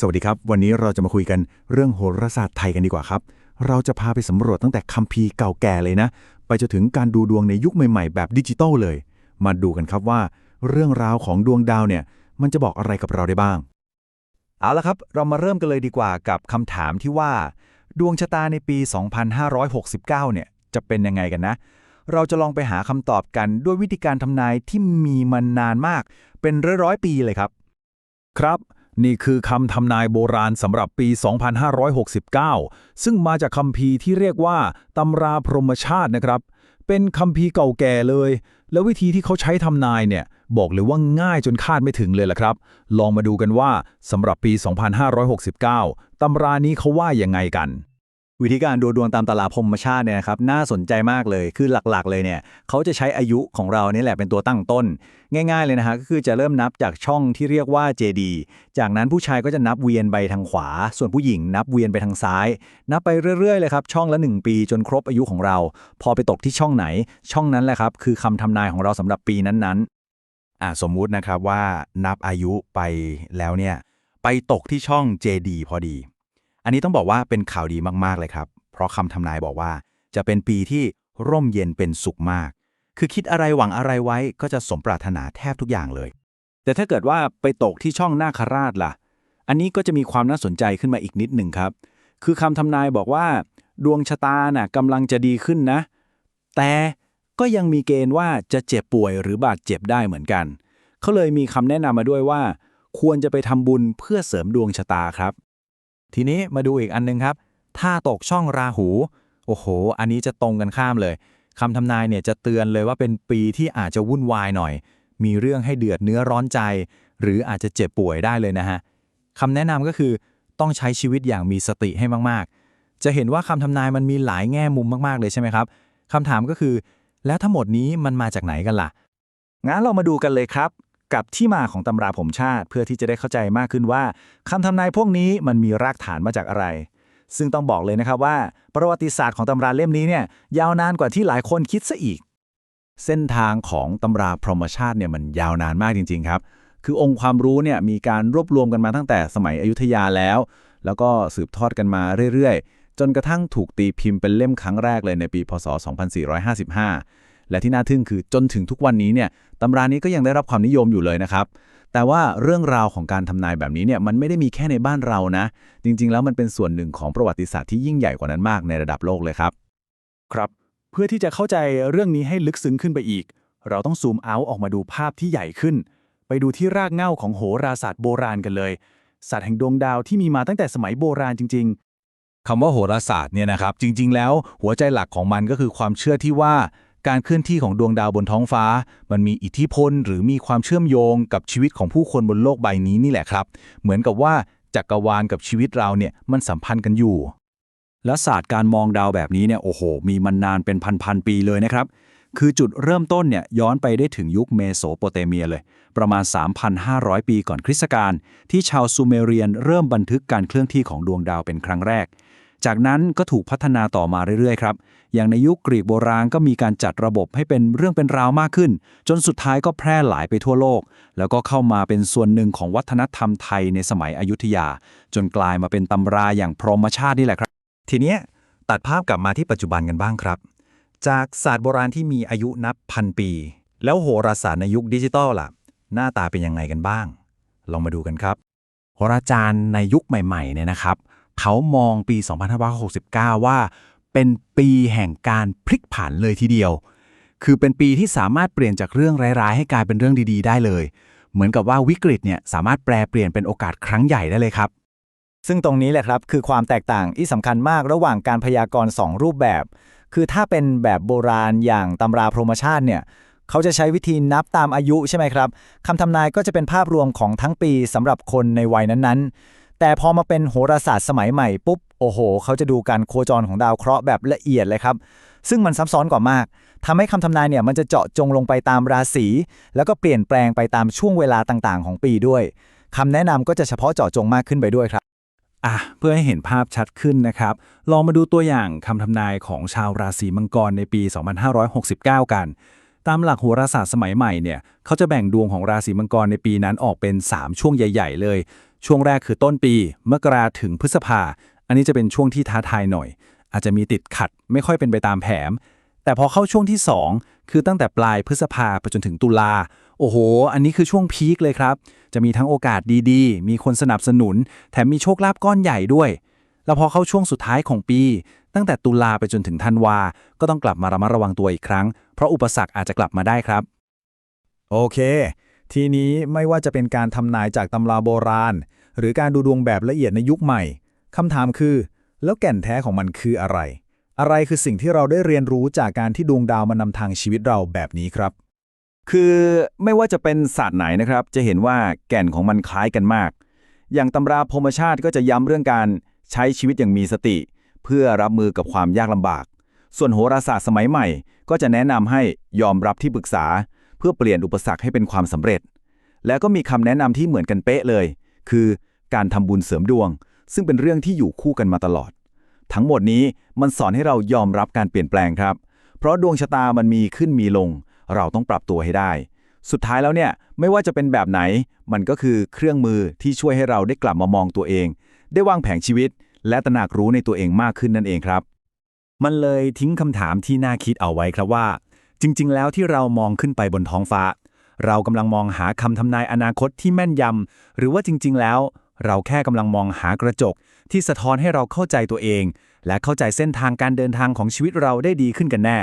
สวัสดีครับ วันนี้เราจะมาคุยกันเรื่องโหราศาสตร์ไทยกันดีกว่าครับ เราจะพาไปสำรวจตั้งแต่คัมภีร์เก่าแก่เลยนะ ไปจนถึงการดูดวงในยุคใหม่ๆ แบบดิจิตอลเลย มาดูกันครับว่า เรื่องราวของดวงดาวเนี่ย มันจะบอกอะไรกับเราได้บ้าง เอาละครับ เรามาเริ่มกันเลยดีกว่ากับคำถามที่ว่า ดวงชะตาในปี 2569 เนี่ย จะเป็นยังไงกันนะ เราจะลองไปหาคำตอบกันด้วยวิธีการทำนายที่มีมานานมาก เป็นร้อยๆปีเลยครับ ครับ นี่คือคำทำนายโบราณสำหรับปี 2569 ซึ่งมาจากคำพีที่เรียกว่าตำราพรหมชาตินะครับ เป็นคำพีเก่าแก่เลย แล้ววิธีที่เขาใช้ทำนายเนี่ย บอกเลยว่าง่ายจนคาดไม่ถึงเลยล่ะครับ ลองมาดูกันว่าสำหรับปี 2569 ตำรานี้เขาว่ายังไงกัน วิธีการดูดวงตามตลาดพรมชาติเนี่ยนะครับน่าสนใจมากเลยคือหลักๆ เลยเนี่ยเขาจะใช้อายุของเรานี่แหละเป็นตัวตั้งต้น ง่าย ๆ เลยนะฮะก็คือจะเริ่มนับจากช่องที่เรียกว่า JD จากนั้นผู้ชายก็จะนับเวียนไปทางขวา ส่วนผู้หญิงนับเวียนไปทางซ้าย นับไปเรื่อยๆเลยครับช่องละ 1 ปีจนครบอายุของเรา พอไปตกที่ช่องไหน ช่องนั้นแหละครับคือคำทำนายของเราสำหรับปีนั้นๆอ่าสมมุตินะครับว่านับอายุไปแล้วเนี่ยไปตกที่ช่อง JD พอดี อันนี้ต้องบอกว่าเป็นข่าวดีมากๆเลยครับ เพราะคำทำนายบอกว่า จะเป็นปีที่ร่มเย็นเป็นสุขมาก คือคิดอะไรหวังอะไรไว้ก็จะสมปรารถนาแทบทุกอย่างเลย แต่ถ้าเกิดว่าไปตกที่ช่องนาคราชล่ะ อันนี้ก็จะมีความน่าสนใจขึ้นมาอีกนิดหนึ่งครับ คือคำทำนายบอกว่า ดวงชะตาน่ะกำลังจะดีขึ้นนะ แต่ก็ยังมีเกณฑ์ว่าจะเจ็บป่วยหรือบาดเจ็บได้เหมือนกัน เขาเลยมีคำแนะนำมาด้วยว่า ควรจะไปทำบุญเพื่อเสริมดวงชะตาครับ ทีนี้มาดูอีกอันนึงครับ ถ้าตกช่องราหู โอ้โห อันนี้จะตรงกันข้ามเลยคำทำนายเนี่ยจะเตือนเลยว่าเป็นปีที่อาจจะวุ่นวายหน่อย มีเรื่องให้เดือดเนื้อร้อนใจ หรืออาจจะเจ็บป่วยได้เลยนะฮะคำแนะนำก็คือต้องใช้ชีวิตอย่างมีสติให้มากๆ จะเห็นว่าคำทำนายมันมีหลายแง่มุมมากๆเลยใช่ไหมครับคำถามก็คือ แล้วทั้งหมดนี้มันมาจากไหนกันล่ะ งั้นเรามาดูกันเลยครับ กับที่มาของตำราผมชาติ เพื่อที่จะได้เข้าใจมากขึ้นว่าคำทำนายพวกนี้มันมีรากฐานมาจากอะไร ซึ่งต้องบอกเลยนะครับว่า ประวัติศาสตร์ของตำราเล่มนี้เนี่ยยาวนานกว่าที่หลายคนคิดซะอีก เส้นทางของตำราพรหมชาติเนี่ยมันยาวนานมากจริง ๆ ครับ คือองค์ความรู้เนี่ยมีการรวบรวมกันมาตั้งแต่สมัยอยุธยาแล้ว แล้วก็สืบทอดกันมาเรื่อยๆ จนกระทั่งถูกตีพิมพ์เป็นเล่มครั้งแรกเลยในปี พศ 2455 และที่น่าทึ่งคือจนถึงทุกวันนี้เนี่ยตำรานี้ก็ยังได้รับความนิยมอยู่เลยนะครับแต่ว่าเรื่องราวของการทำนายแบบนี้เนี่ยมันไม่ได้มีแค่ในบ้านเรานะ จริง ๆ แล้วมันเป็นส่วนหนึ่งของประวัติศาสตร์ที่ยิ่งใหญ่กว่านั้นมากในระดับโลกเลยครับ ครับ เพื่อที่จะเข้าใจเรื่องนี้ให้ลึกซึ้งขึ้นไปอีก เราต้องซูมเอาท์ออกมาดูภาพที่ใหญ่ขึ้น ไปดูที่รากเหง้าของโหราศาสตร์โบราณกันเลยศาสตร์แห่งดวงดาวที่มีมาตั้งแต่สมัยโบราณจริง ๆคำว่าโหราศาสตร์เนี่ยนะครับจริง ๆ แล้วหัวใจหลักของมันก็คือความเชื่อที่ว่า การเคลื่อนที่ของดวงดาวบนท้องฟ้า มันมีอิทธิพลหรือมีความเชื่อมโยงกับชีวิตของผู้คนบนโลกใบนี้นี่แหละครับ เหมือนกับว่าจักรวาลกับชีวิตเราเนี่ยมันสัมพันธ์กันอยู่ และศาสตร์การมองดาวแบบนี้เนี่ยโอ้โห มีมานานเป็นพันๆปีเลยนะครับ คือจุดเริ่มต้นเนี่ยย้อนไปได้ถึงยุคเมโสโปเตเมียเลย ประมาณ 3,500 ปีก่อนคริสตกาลที่ชาวซูเมเรียนเริ่มบันทึกการเคลื่อนที่ของดวงดาวเป็นครั้งแรก จากนั้นก็ถูกพัฒนาต่อมาเรื่อยๆครับ อย่างในยุคกรีกโบราณก็มีการจัดระบบให้เป็นเรื่องเป็นราวมากขึ้น จนสุดท้ายก็แพร่หลายไปทั่วโลก แล้วก็เข้ามาเป็นส่วนหนึ่งของวัฒนธรรมไทยในสมัยอยุธยา จนกลายมาเป็นตำราอย่างพรหมชาตินี่แหละครับ ทีเนี้ยตัดภาพกลับมาที่ปัจจุบันกันบ้างครับ จากศาสตร์โบราณที่มีอายุนับพันปี แล้วโหราศาสตร์ในยุคดิจิตอลล่ะ หน้าตาเป็นยังไงกันบ้าง ลองมาดูกันครับโหราจารย์ในยุคใหม่ๆเนี่ยนะครับ เขามองปี 2569 ว่า เป็นปีแห่งการพลิกผันเลยทีเดียว คือเป็นปีที่สามารถเปลี่ยนจากเรื่องร้ายๆ ให้กลายเป็นเรื่องดีๆ ได้เลย เหมือนกับว่าวิกฤตเนี่ยสามารถแปลเปลี่ยนเป็นโอกาสครั้งใหญ่ได้เลยครับซึ่งตรงนี้แหละครับคือความแตกต่างที่สำคัญมากระหว่างการพยากรณ์สองรูปแบบ คือถ้าเป็นแบบโบราณอย่างตำราพรหมชาติเนี่ยเขาจะใช้วิธีนับตามอายุใช่ไหมครับคำทำนายก็จะเป็นภาพรวมของทั้งปีสำหรับคนในวัยนั้นๆ แต่พอมาเป็นโหราศาสตร์สมัยใหม่ปุ๊บ โอ้โห เขาจะดูการโคจรของดาวเคราะห์แบบละเอียดเลยครับ ซึ่งมันซับซ้อนกว่ามากทำให้คำทำนายเนี่ยมันจะเจาะจงลงไปตามราศี แล้วก็เปลี่ยนแปลงไปตามช่วงเวลาต่างๆ ของปีด้วยคำแนะนำก็จะเฉพาะเจาะจงมากขึ้นไปด้วยครับอะเพื่อให้เห็นภาพชัดขึ้นนะครับ ลองมาดูตัวอย่างคำทำนายของชาวราศีมังกรในปี 2569 กัน ตามหลักโหราศาสตร์สมัยใหม่เนี่ย เขาจะแบ่งดวงของราศีมังกรในปีนั้นออกเป็น 3 ช่วงใหญ่ ๆ เลย ช่วงแรกคือต้นปีมกราถึงพฤษภา อันนี้จะเป็นช่วงที่ท้าทายหน่อย อาจจะมีติดขัดไม่ค่อยเป็นไปตามแผนแต่พอเข้าช่วงที่ 2 คือตั้งแต่ปลายพฤษภาไปจนถึงตุลา โอ้โห อันนี้คือช่วงพีคเลยครับ จะมีทั้งโอกาสดีๆ มีคนสนับสนุน แถมมีโชคลาภก้อนใหญ่ด้วย แล้วพอเข้าช่วงสุดท้ายของปี ตั้งแต่ตุลาไปจนถึงธันวา ก็ต้องกลับมาระมัดระวังตัวอีกครั้ง เพราะอุปสรรคอาจจะกลับมาได้ครับ โอเค ทีนี้ไม่ว่าจะเป็นการทำนายจากตำราโบราณ หรือการดูดวงแบบละเอียดในยุคใหม่คำถามคือ แล้วแก่นแท้ของมันคืออะไร อะไรคือสิ่งที่เราได้เรียนรู้จากการที่ดวงดาวมานำทางชีวิตเราแบบนี้ครับ คือไม่ว่าจะเป็นศาสตร์ไหนนะครับ จะเห็นว่าแก่นของมันคล้ายกันมาก อย่างตำราพรมชาติก็จะย้ำเรื่องการใช้ชีวิตอย่างมีสติ เพื่อรับมือกับความยากลำบาก ส่วนโหราศาสตร์สมัยใหม่ ก็จะแนะนำให้ยอมรับที่ปรึกษา พื่อเปลี่ยนอุปสรรคให้เป็นความสำเร็จ แล้วก็มีคำแนะนำที่เหมือนกันเป๊ะเลย คือการทำบุญเสริมดวง ซึ่งเป็นเรื่องที่อยู่คู่กันมาตลอด ทั้งหมดนี้มันสอนให้เรายอมรับการเปลี่ยนแปลงครับ เพราะดวงชะตามันมีขึ้นมีลง เราต้องปรับตัวให้ได้ สุดท้ายแล้วเนี่ยไม่ว่าจะเป็นแบบไหน มันก็คือเครื่องมือที่ช่วยให้เราได้กลับมามองตัวเอง ได้วางแผนชีวิต และตระหนักรู้ในตัวเองมากขึ้นนั่นเองครับ มันเลยทิ้งคำถามที่น่าคิดเอาไว้ครับว่า จริง ๆ แล้วที่เรามองขึ้นไปบนท้องฟ้า เรากำลังมองหาคำทำนายอนาคตที่แม่นยำหรือว่าจริง ๆ แล้ว เราแค่กำลังมองหากระจก ที่สะท้อนให้เราเข้าใจตัวเอง และเข้าใจเส้นทางการเดินทางของชีวิตเราได้ดีขึ้นกันแน่